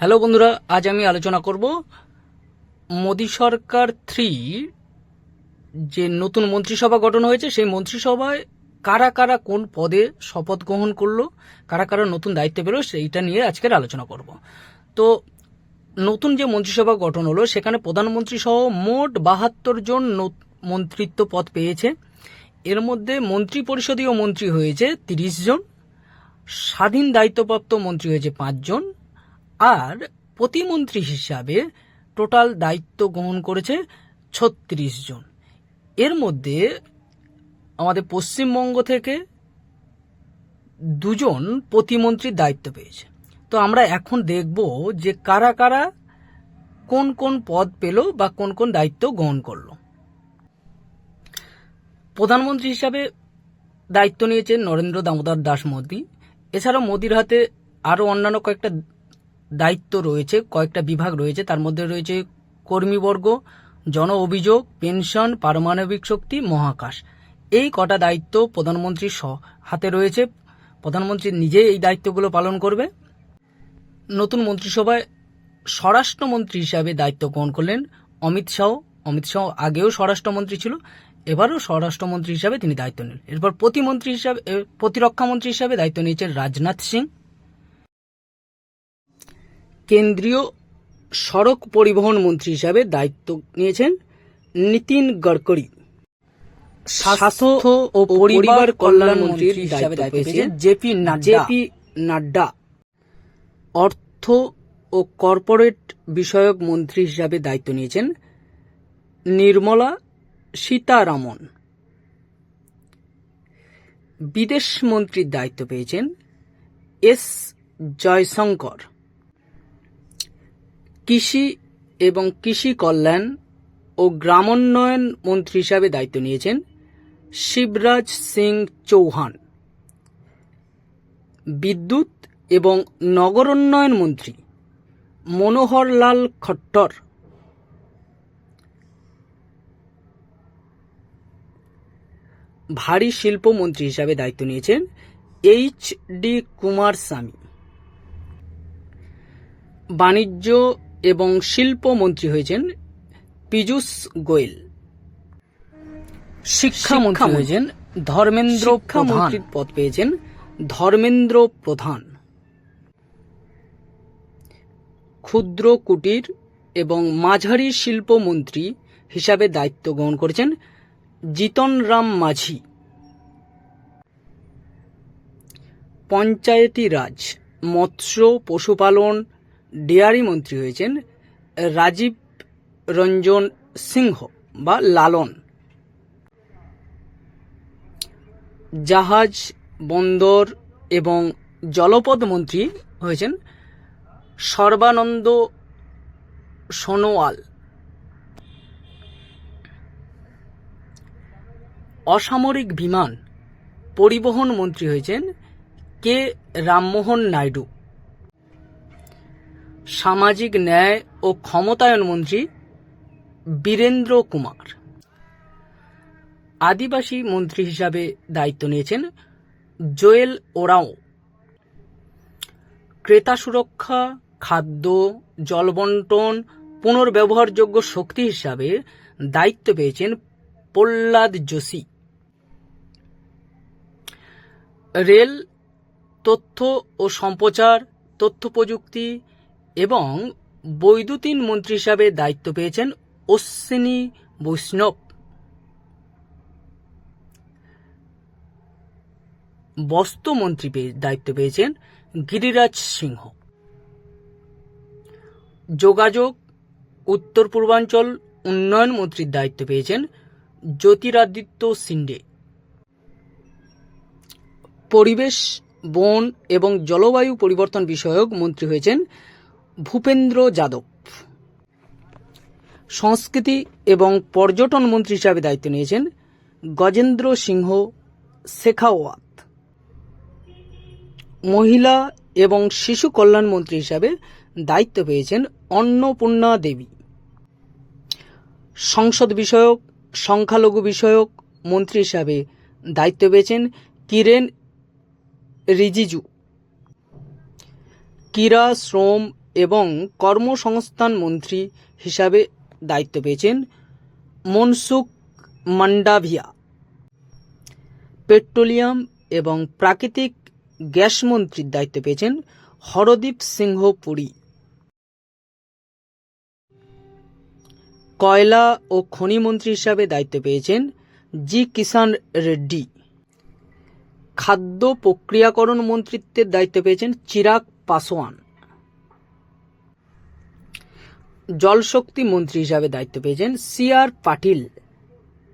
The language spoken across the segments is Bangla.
হ্যালো বন্ধুরা, আজ আমি আলোচনা করব মোদী সরকার থ্রি যে নতুন মন্ত্রিসভা গঠন হয়েছে, সেই মন্ত্রিসভায় কারা কারা কোন পদে শপথ গ্রহণ করল, কারা কারা নতুন দায়িত্ব পেল সেইটা নিয়ে আজকের আলোচনা করব। তো নতুন যে মন্ত্রিসভা গঠন হলো, সেখানে প্রধানমন্ত্রী সহ মোট বাহাত্তর জন নত- মন্ত্রিত্ব পদ পেয়েছে। এর মধ্যে মন্ত্রী পরিষদীয় মন্ত্রী হয়েছে তিরিশ জন, স্বাধীন দায়িত্বপ্রাপ্ত মন্ত্রী হয়েছে পাঁচজন আর প্রতিমন্ত্রী হিসাবে টোটাল দায়িত্ব গ্রহণ করেছে ছত্রিশ জন। এর মধ্যে আমাদের পশ্চিমবঙ্গ থেকে দুজন প্রতিমন্ত্রীর দায়িত্ব পেয়েছে। তো আমরা এখন দেখব যে কারা কারা কোন কোন পদ পেল বা কোন কোন দায়িত্ব গ্রহণ করল। প্রধানমন্ত্রী হিসাবে দায়িত্ব নিয়েছেন নরেন্দ্র দামোদর দাস মোদী। এছাড়াও মোদির হাতে আরও অন্যান্য কয়েকটা দায়িত্ব রয়েছে, কয়েকটা বিভাগ রয়েছে, তার মধ্যে রয়েছে কর্মীবর্গ জন অভিযোগ পেনশন, পারমাণবিক শক্তি, মহাকাশ। এই কটা দায়িত্ব প্রধানমন্ত্রীর স- হাতে রয়েছে। প্রধানমন্ত্রী নিজে এই দায়িত্বগুলো পালন করবে। নতুন মন্ত্রিসভায় স্বরাষ্ট্রমন্ত্রী হিসাবে দায়িত্ব গ্রহণ করলেন অমিত শাহ। অমিত শাহ আগেও স্বরাষ্ট্রমন্ত্রী ছিল, এবারও স্বরাষ্ট্রমন্ত্রী হিসাবে তিনি দায়িত্ব নিলেন। এরপর প্রতিমন্ত্রী হিসাবে প্রতিরক্ষামন্ত্রী হিসাবে দায়িত্ব নিয়েছেন রাজনাথ সিং। কেন্দ্রীয় সড়ক পরিবহন মন্ত্রী হিসাবে দায়িত্ব নিয়েছেন নীতিন গডকরি স্বাস্থ্য ও পরিবার কল্যাণ মন্ত্রী হিসাবে দায়িত্ব পেয়েছেন জেপি জেপি নাড্ডা। অর্থ ও কর্পোরেট বিষয়ক মন্ত্রী হিসাবে দায়িত্ব নিয়েছেন নির্মলা সীতারামন। বিদেশ মন্ত্রীর দায়িত্ব পেয়েছেন এস জয়শঙ্কর। কৃষি এবং কৃষি কল্যাণ ও গ্রামোন্নয়ন মন্ত্রী হিসাবে দায়িত্ব নিয়েছেন শিবরাজ সিং চৌহান। বিদ্যুৎ এবং নগরোন্নয়ন মন্ত্রী মনোহরলাল খট্টর। ভারী শিল্প মন্ত্রী হিসাবে দায়িত্ব নিয়েছেন এইচ ডি কুমার স্বামী বাণিজ্য এবং শিল্প মন্ত্রী হয়েছেন পীযূষ গোয়েল। শিক্ষামন্ত্রী হয়েছেন ধর্মেন্দ্র মন্ত্রীর পদ পেয়েছেন ধর্মেন্দ্র প্রধান। ক্ষুদ্র কুটির এবং মাঝারি শিল্প মন্ত্রী হিসাবে দায়িত্ব গ্রহণ করেছেন জিতন রাম মাঝি। পঞ্চায়েতি রাজ মৎস্য পশুপালন ডেয়ারি মন্ত্রী হয়েছেন রাজীব রঞ্জন সিংহ বা লালন। জাহাজ, বন্দর এবং জলপথ মন্ত্রী হয়েছেন সর্বানন্দ সোনোয়াল। অসামরিক বিমান পরিবহন মন্ত্রী হয়েছেন কে রামমোহন নাইডু। সামাজিক ন্যায় ও ক্ষমতায়ন মন্ত্রী বীরেন্দ্র কুমার। আদিবাসী মন্ত্রী হিসাবে দায়িত্ব নিয়েছেন জোয়েল ওরাও। ক্রেতা সুরক্ষা, খাদ্য জলবন্টন পুনর্ব্যবহারযোগ্য শক্তি হিসাবে দায়িত্ব পেয়েছেন প্রহ্লাদ যোশী। রেল, তথ্য ও সম্প্রচার, তথ্য প্রযুক্তি এবং বৈদ্যুতিন মন্ত্রী হিসাবে দায়িত্ব পেয়েছেন অশ্বিনী বৈষ্ণব। বস্ত্র মন্ত্রী পেয়ে- দায়িত্ব পেয়েছেন গিরিরাজ সিংহ। যোগাযোগ, উত্তর পূর্বাঞ্চল উন্নয়ন মন্ত্রীর দায়িত্ব পেয়েছেন জ্যোতিরাদিত্য সিন্ডে। পরিবেশ, বন এবং জলবায়ু পরিবর্তন বিষয়ক মন্ত্রী হয়েছেন ভূপেন্দ্র যাদব। সংস্কৃতি এবং পর্যটন মন্ত্রী হিসাবে দায়িত্ব নিয়েছেন গজেন্দ্র সিংহ শেখাওয়াত। মহিলা এবং শিশু কল্যাণ মন্ত্রী হিসাবে দায়িত্ব পেয়েছেন অন্নপূর্ণা দেবী। সংসদ বিষয়ক, সংখ্যালঘু বিষয়ক মন্ত্রী হিসাবে দায়িত্ব পেয়েছেন কিরেন রিজিজু। ক্রীড়া, শ্রম এবং কর্মসংস্থান মন্ত্রী হিসাবে দায়িত্ব পেয়েছেন মনসুখ মান্ডাভিয়া। পেট্রোলিয়াম এবং প্রাকৃতিক গ্যাস মন্ত্রীর দায়িত্ব পেয়েছেন হরদীপ সিংহ পুরী। কয়লা ও খনি মন্ত্রী হিসাবে দায়িত্ব পেয়েছেন জি কিষান রেড্ডি। খাদ্য প্রক্রিয়াকরণ মন্ত্রিত্বের দায়িত্ব পেয়েছেন চিরাগ পাসওয়ান জলশক্তি মন্ত্রী হিসাবে দায়িত্ব পেয়েছেন C R Patil.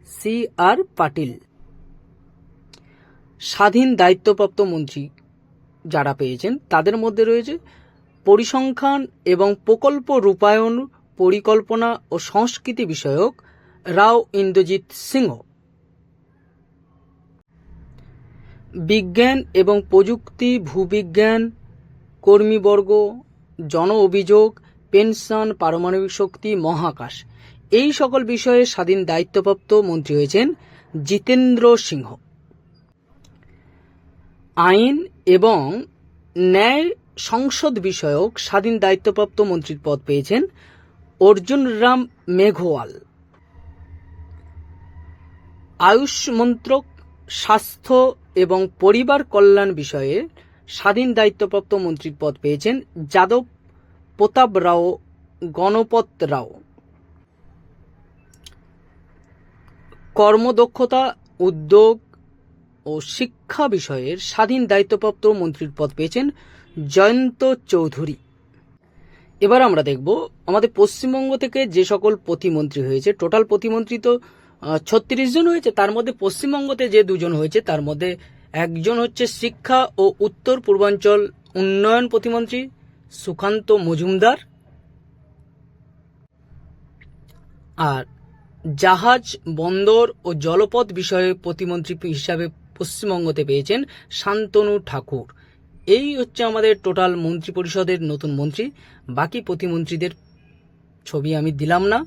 C R Patil. স্বাধীন দায়িত্বপ্রাপ্ত মন্ত্রী যারা পেয়েছেন, তাদের মধ্যে রয়েছে পরিসংখ্যান এবং প্রকল্প রূপায়ণ পরিকল্পনা ও সংস্কৃতি বিষয়ক রাও ইন্দ্রজিৎ সিংহ। বিজ্ঞান এবং প্রযুক্তি, ভূবিজ্ঞান, কর্মীবর্গ, জন অভিযোগ পেনশন, পারমাণবিক শক্তি, মহাকাশ। এই সকল বিষয়ে স্বাধীন দায়িত্বপ্রাপ্ত মন্ত্রী হয়েছেন জিতেন্দ্র সিংহ। আইন এবং ন্যায় সংসদ বিষয়ক স্বাধীন দায়িত্বপ্রাপ্ত মন্ত্রীর পদ পেয়েছেন অর্জুন রাম মেঘওয়াল। আয়ুষ মন্ত্রক, স্বাস্থ্য এবং পরিবার কল্যাণ বিষয়ে স্বাধীন দায়িত্বপ্রাপ্ত মন্ত্রীর পদ পেয়েছেন যাদব প্রতাপ রাও, গণপত রাও। কর্মদক্ষতা, উদ্যোগ ও শিক্ষা বিষয়ের স্বাধীন দায়িত্বপ্রাপ্ত মন্ত্রীর পদ পেয়েছেন জয়ন্ত চৌধুরী। এবার আমরা দেখব আমাদের পশ্চিমবঙ্গ থেকে যে সকল প্রতিমন্ত্রী হয়েছে, টোটাল প্রতিমন্ত্রী তো ছত্রিশ জন হয়েছে, তার মধ্যে পশ্চিমবঙ্গতে যে দুজন হয়েছে, তার মধ্যে একজন হচ্ছে শিক্ষা ও উত্তর পূর্বাঞ্চল উন্নয়ন প্রতিমন্ত্রী সুকান্ত মজুমদার আর জাহাজ, বন্দর ও জলপথ বিষয়ে প্রতিমন্ত্রী হিসাবে পশ্চিমবঙ্গতে পেয়েছেন শান্তনু ঠাকুর। এই হচ্ছে আমাদের টোটাল মন্ত্রী পরিষদের নতুন মন্ত্রী। বাকি প্রতিমন্ত্রীদের ছবি আমি দিলাম না।